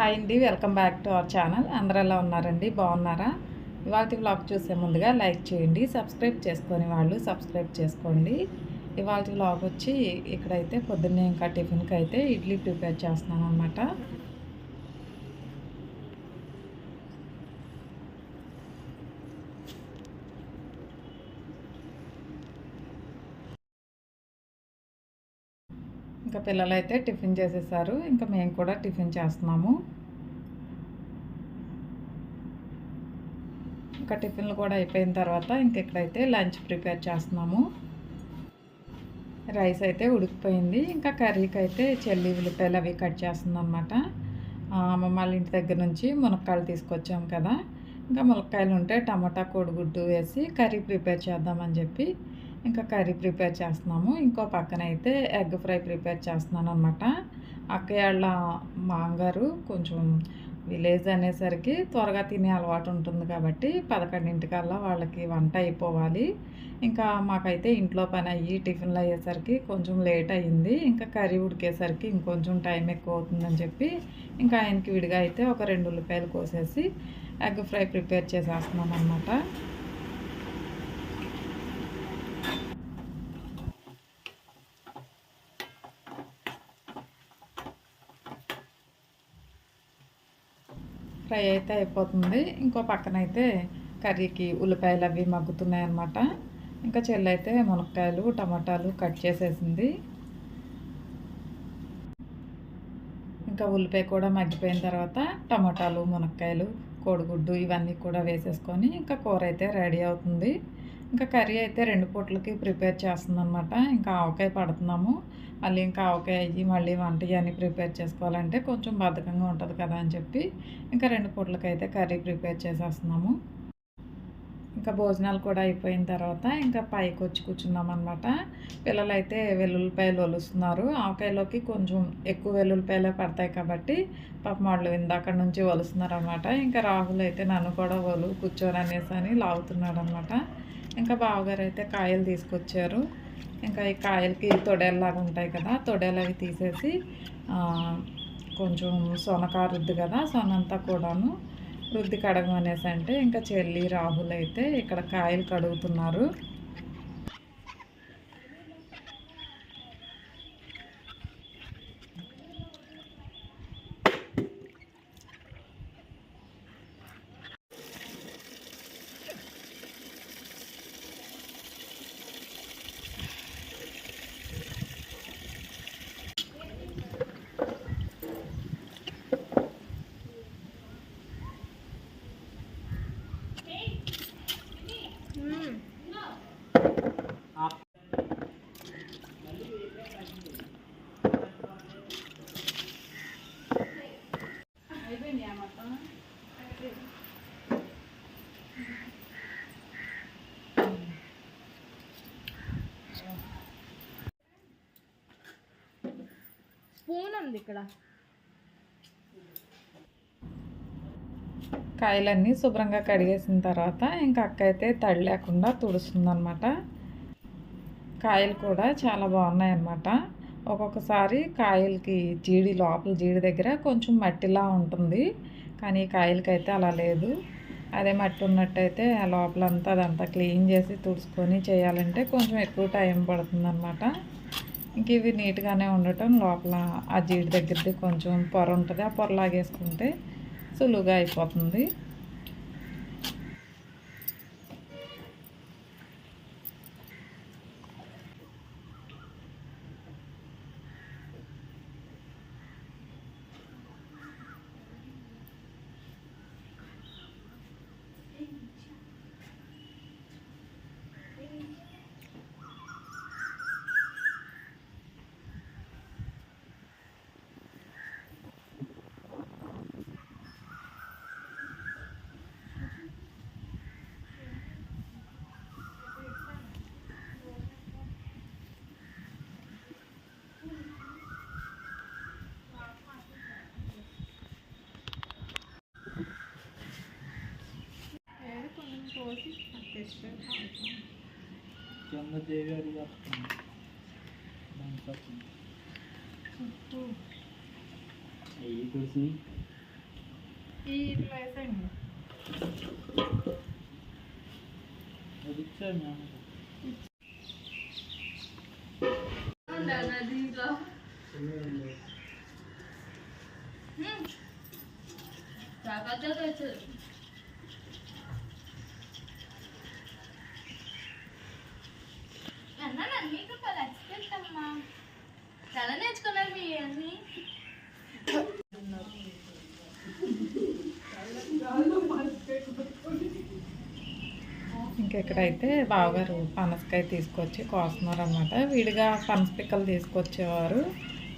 Hi అండి welcome back to our channel. అందరూ ఎలా ఉన్నారండి? బాగున్నారా? ఇవాళ వ్లాగ్ చూసే ముందుగా లైక్ చేయండి సబ్స్క్రైబ్ చేసుకొని వాళ్ళు సబ్స్క్రైబ్ చేసుకోండి. ఇవాళ వ్లాగ్ వచ్చి ఇక్కడైతే పొద్దున్నే ఇంకా టిఫిన్కి అయితే ఇడ్లీ ప్రిపేర్ చేస్తున్నాను అనమాట ఇంకా పిల్లలైతే టిఫిన్ చేసేసారు. ఇంకా మేము కూడా టిఫిన్ చేస్తున్నాము. ఇంకా టిఫిన్లు కూడా అయిపోయిన తర్వాత ఇంకా ఇక్కడైతే లంచ్ ప్రిపేర్ చేస్తున్నాము. రైస్ అయితే ఉడికిపోయింది. ఇంకా కర్రీకి అయితే చెల్లి ఉల్లిపాయలు అవి కట్ చేస్తుందన్నమాట. అమ్మమ్మ వాళ్ళ ఇంటి దగ్గర నుంచి మునక్కాయలు తీసుకొచ్చాము కదా. ఇంకా మునక్కాయలు ఉంటే టమాటా కోడిగుడ్డు వేసి కర్రీ ప్రిపేర్ చేద్దామని చెప్పి ఇంకా కర్రీ ప్రిపేర్ చేస్తున్నాము. ఇంకో పక్కన అయితే ఎగ్ ఫ్రై ప్రిపేర్ చేస్తున్నాను అనమాట అక్కయ్య వాళ్ళ మాంగారు కొంచెం విలేజ్ అనేసరికి త్వరగా తినే అలవాటు ఉంటుంది కాబట్టి పదకొండింటికల్లా వాళ్ళకి వంట అయిపోవాలి. ఇంకా మాకైతే ఇంట్లో పని అయ్యి టిఫిన్లు అయ్యేసరికి కొంచెం లేట్ అయ్యింది. ఇంకా కర్రీ ఉడికేసరికి ఇంకొంచెం టైం ఎక్కువ అవుతుందని చెప్పి ఇంకా ఆయనకి విడిగా అయితే ఒక రెండు ఉల్లిపాయలు కోసేసి ఎగ్ ఫ్రై ప్రిపేర్ చేసేస్తున్నాం అనమాట ఫ్రై అయితే అయిపోతుంది. ఇంకో పక్కన అయితే కర్రీకి ఉల్లిపాయలు అవి మగ్గుతున్నాయి అన్నమాట ఇంకా చెల్లైతే మునక్కాయలు టమాటాలు కట్ చేసేసింది. ఇంకా ఉల్లిపాయ కూడా మగ్గిపోయిన తర్వాత టమాటాలు మునక్కాయలు కోడిగుడ్డు ఇవన్నీ కూడా వేసేసుకొని ఇంకా కూర అయితే రెడీ అవుతుంది. ఇంకా కర్రీ అయితే రెండు పూటలకి ప్రిపేర్ చేస్తుందనమాట ఇంకా ఆవకాయ పడుతున్నాము. మళ్ళీ ఇంకా ఆవకాయ అయ్యి మళ్ళీ వంట ఇవన్నీ ప్రిపేర్ చేసుకోవాలంటే కొంచెం బద్ధకంగా ఉంటుంది కదా అని చెప్పి ఇంకా రెండు పూట్లకి అయితే కర్రీ ప్రిపేర్ చేసేస్తున్నాము. ఇంకా భోజనాలు కూడా అయిపోయిన తర్వాత ఇంకా పైకి వచ్చి కూర్చున్నాం అనమాట పిల్లలు అయితే వెల్లుల్లిపాయలు ఒలుస్తున్నారు. ఆవకాయలోకి కొంచెం ఎక్కువ వెల్లుల్లిపాయలే పడతాయి కాబట్టి పాప వాళ్ళు ఇందాక నుంచి ఒలుస్తున్నారు అనమాట ఇంకా రాహుల్ అయితే నన్ను కూడా ఒలు కూర్చోని అనేసి అని లాగుతున్నాడు అనమాట ఇంకా బావగారు అయితే కాయలు తీసుకొచ్చారు. ఇంకా ఈ కాయలకి తొడేలాగా ఉంటాయి కదా తొడేలు అవి తీసేసి కొంచెం సొనక రుద్ది కదా సొనంతా కూడాను రుద్ది కడగమనేసి అంటే ఇంకా చెల్లి రాహుల్ అయితే ఇక్కడ కాయలు కడుగుతున్నారు. స్పూన్ ఉంది ఇక్కడ. కాయలన్నీ శుభ్రంగా కడిగేసిన తర్వాత ఇంకా అక్క అయితే తడి లేకుండా తుడుస్తుందనమాట కాయలు కూడా చాలా బాగున్నాయి అన్నమాట ఒక్కొక్కసారి కాయలకి జీడి లోపల జీడి దగ్గర కొంచెం మట్టిలా ఉంటుంది. కానీ కాయలకైతే అలా లేదు. అదే మట్టి ఉన్నట్టయితే ఆ లోపలంతా అదంతా క్లీన్ చేసి తుడుచుకొని చేయాలంటే కొంచెం ఎక్కువ టైం పడుతుందన్నమాట. ఇంక ఇవి నీట్గానే ఉండటం లోపల ఆ జీడి దగ్గరది కొంచెం పొర ఉంటుంది. ఆ పొర లాగేసుకుంటే సులువుగా అయిపోతుంది. చంద్రదేవి అడిగా అయ్యి తెలిసి ఈ ఇట్లా వేసేయండి ఉండాలి అది ఇంకా జాగ్రత్తగా తెచ్చు అన్న నన్ను కూడా లచ్చిపెట్టమ్మా చాలా నేర్చుకున్నారు మీ అన్ని. ఇంకెక్కడైతే బావగారు పనసకాయ తీసుకొచ్చి కోస్తున్నారు అనమాట విడిగా పనస పిక్కలు తీసుకొచ్చేవారు.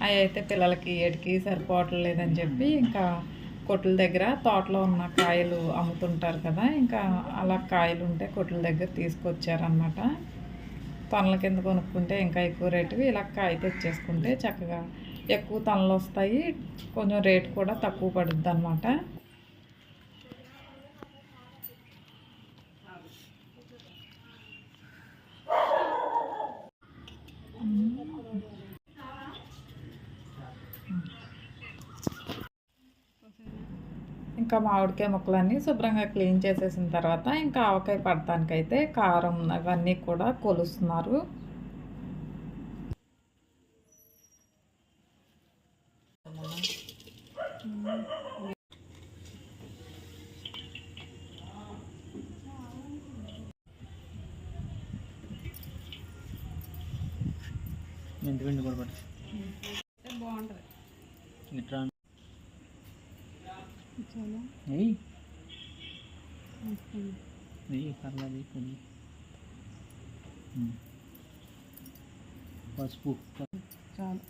అవి అయితే పిల్లలకి ఏటికి సరిపోవట్లేదని చెప్పి ఇంకా కొట్ల దగ్గర తోటలో ఉన్న కాయలు అమ్ముతుంటారు కదా ఇంకా అలా కాయలు ఉంటే కొట్ల దగ్గర తీసుకొచ్చారనమాట పనుల కింద కొనుక్కుంటే ఇంకా ఎక్కువ రేటువి ఇలా కాయ తెచ్చేసుకుంటే చక్కగా ఎక్కువ తనలు వస్తాయి కొంచెం రేటు కూడా తక్కువ పడుద్ది అనమాట ఇంకా మామిడికాయ ముక్కలన్నీ శుభ్రంగా క్లీన్ చేసేసిన తర్వాత ఇంకా ఆవకాయ పడటానికైతే కారం అవన్నీ కూడా కొలుస్తున్నారు. మెంతి పిండి కూడా పడుతుంది బాగుంటుంది ఇట్లా నెయ్యి నెయ్యి పర్లేదు కొన్ని పసుపు చాలు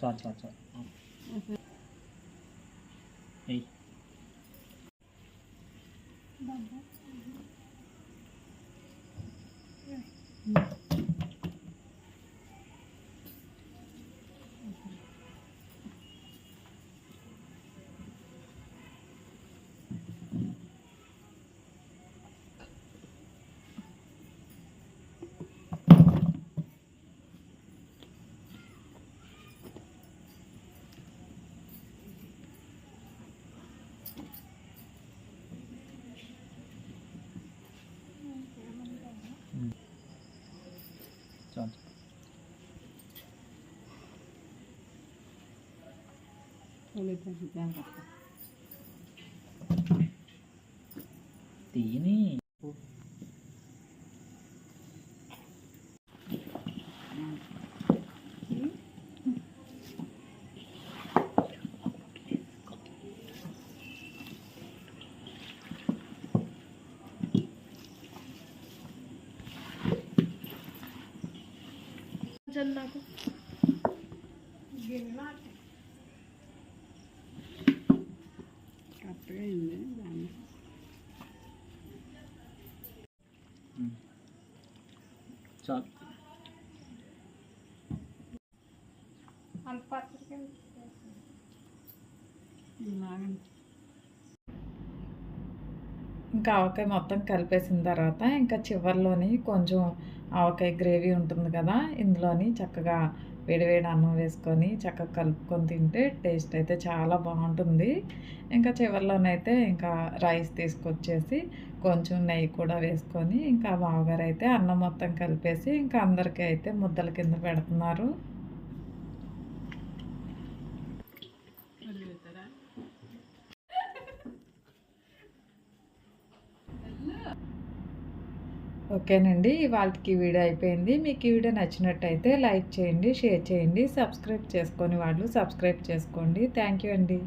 చాలు చాలు చాలు నెయ్యి చాలు తీయని కొంచెం నాకు చాలు అంత పత్రిక ఇంకా ఆవకాయ మొత్తం కలిపేసిన తర్వాత ఇంకా చివర్లోని కొంచెం ఆవకాయ గ్రేవీ ఉంటుంది కదా ఇందులోని చక్కగా వేడివేడి అన్నం వేసుకొని చక్కగా కలుపుకొని తింటే టేస్ట్ అయితే చాలా బాగుంటుంది. ఇంకా చివర్లోనైతే ఇంకా రైస్ తీసుకొచ్చేసి కొంచెం నెయ్యి కూడా వేసుకొని ఇంకా బావగారు అయితే అన్నం మొత్తం కలిపేసి ఇంకా అందరికీ అయితే ముద్దల కింద పెడుతున్నారు. ఓకేనండి. ఇవాళకి వీడియో అయిపోయింది. మీకు ఈ వీడియో నచ్చినట్టయితే లైక్ చేయండి షేర్ చేయండి సబ్స్క్రైబ్ చేసుకొని వాళ్ళు సబ్స్క్రైబ్ చేసుకోండి. థ్యాంక్ యూ అండి.